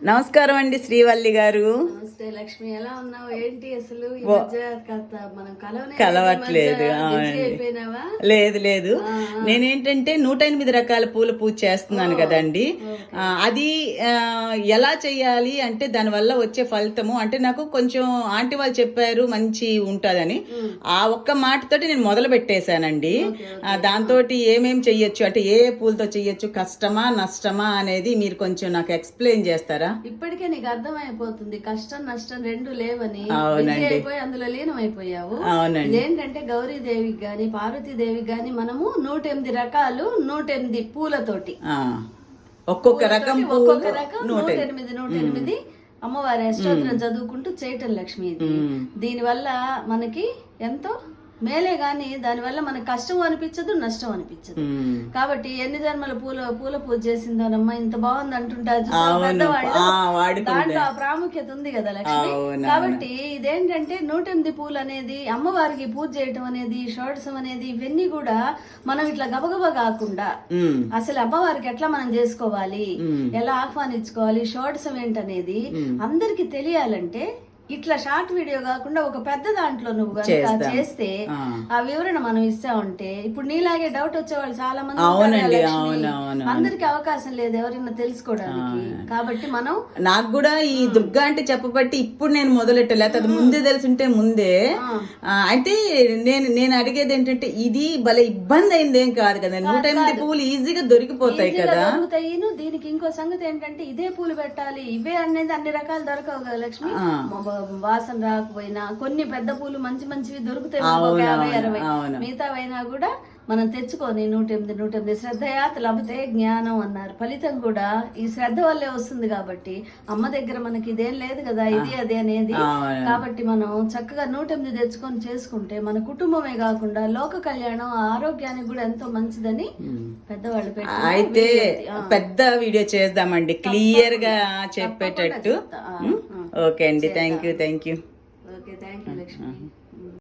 నమస్కారం అండి శ్రీవల్లి గారు. నమస్తే లక్ష్మి ఎలా ఉన్నావు? ఏంటి అసలు కలవట్లేదు, లేదు లేదు. నేనేంటంటే నూట ఎనిమిది రకాల పూల పూజ చేస్తున్నాను కదండి. అది ఎలా చేయాలి అంటే దానివల్ల వచ్చే ఫలితము అంటే నాకు కొంచెం ఆంటీ వాళ్ళు చెప్పారు మంచి ఉంటుందని. ఆ ఒక్క మాటతోటి నేను మొదలు పెట్టేశానండి. దాంతో ఏమేం చెయ్యొచ్చు? అంటే ఏ ఏ పూలతో చెయ్యొచ్చు? కష్టమా నష్టమా అనేది మీరు కొంచెం నాకు ఎక్స్ప్లెయిన్ చేస్తారా? ఇప్పటికే నీకు అర్థమైపోతుంది. కష్టం నష్టం రెండు లేవని. అయిపోయి అందులో లీనం అయిపోయావు ఇదేంటంటే గౌరీదేవికి గాని పార్వతీదేవికి గాని మనము నూట ఎనిమిది రకాలు నూట ఎనిమిది పూలతోటి ఒక్కొక్క రకం ఒక్కొక్క రకం నూట ఎనిమిది నూట ఎనిమిది అమ్మవారి అష్టోత్తరం చదువుకుంటూ చేయటం లక్ష్మి ఇది దీనివల్ల మనకి ఎంతో మేలే గాని దానివల్ల మనకి కష్టం అనిపించదు నష్టం అనిపించదు. కాబట్టి ఎన్ని జన్మల పూల పూల పూజ చేసిందోనమ్మా ఇంత బాగుంది అంటుంటారు. దాంట్లో ఆ ప్రాముఖ్యత ఉంది కదా లక్ష్మి. కాబట్టి ఇదేంటంటే నూట ఎనిమిది పూలు అనేది అమ్మవారికి పూజ చేయటం అనేది షోడసం అనేది ఇవన్నీ కూడా మనం ఇట్లా గబగబా కాకుండా. అసలు అమ్మవారికి ఎట్లా మనం చేసుకోవాలి ఎలా ఆహ్వానించుకోవాలి షోడసం ఏంటనేది అందరికి తెలియాలంటే ఇట్లా షార్ట్ వీడియో కాకుండా ఒక పెద్ద దాంట్లో నువ్వు కనుక చేస్తే. ఆ. వివరణ మనం ఇస్తా ఉంటే ఇప్పుడు నీలాగే డౌట్ వచ్చే వాళ్ళు చాలా మంది అందరికి అవకాశం లేదు ఎవరైనా తెలుసుకోవడానికి. కాబట్టి మనం నాకు కూడా ఈ దుర్గా అంటే చెప్పబట్టి ఇప్పుడు నేను మొదలెట్టాలి లేకపోతే అది ముందే తెలుసుంటే ముందే. అయితే నేను నేను అడిగేది ఏంటంటే ఇది భలే ఇబ్బంది అయింది ఏం కాదు కదా. నూట ఎనిమిది పువ్వులు ఈజీగా దొరికిపోతాయి కదా. దీనికి ఇంకో సంగతి ఏంటంటే ఇదే పూలు పెట్టాలి ఇవే అనేది అన్ని రకాలు దొరకవు కదా లక్ష్మి. వాసన రాకపోయినా కొన్ని పెద్ద పూలు మంచి మంచివి దొరుకుతాయి ఒక యాభై అరవై. మిగతావైనా కూడా మనం తెచ్చుకొని నూట ఎనిమిది నూట ఎనిమిది శ్రద్ధయాత్ లభతే జ్ఞానం అన్నారు. ఫలితం కూడా ఈ శ్రద్ధ వల్లే వస్తుంది కాబట్టి అమ్మ దగ్గర మనకి ఇదేం లేదు కదా ఇది అది అనేది. కాబట్టి మనం చక్కగా నూట ఎనిమిది తెచ్చుకొని చేసుకుంటే మన కుటుంబమే కాకుండా లోక కళ్యాణం ఆరోగ్యానికి కూడా ఎంతో మంచిదని పెద్దవాళ్ళు అయితే పెద్ద వీడియో చేద్దామండి. క్లియర్గా చెప్పేటట్టు? ఓకే అండి. Thank you thank you okay thank you Lakshmi.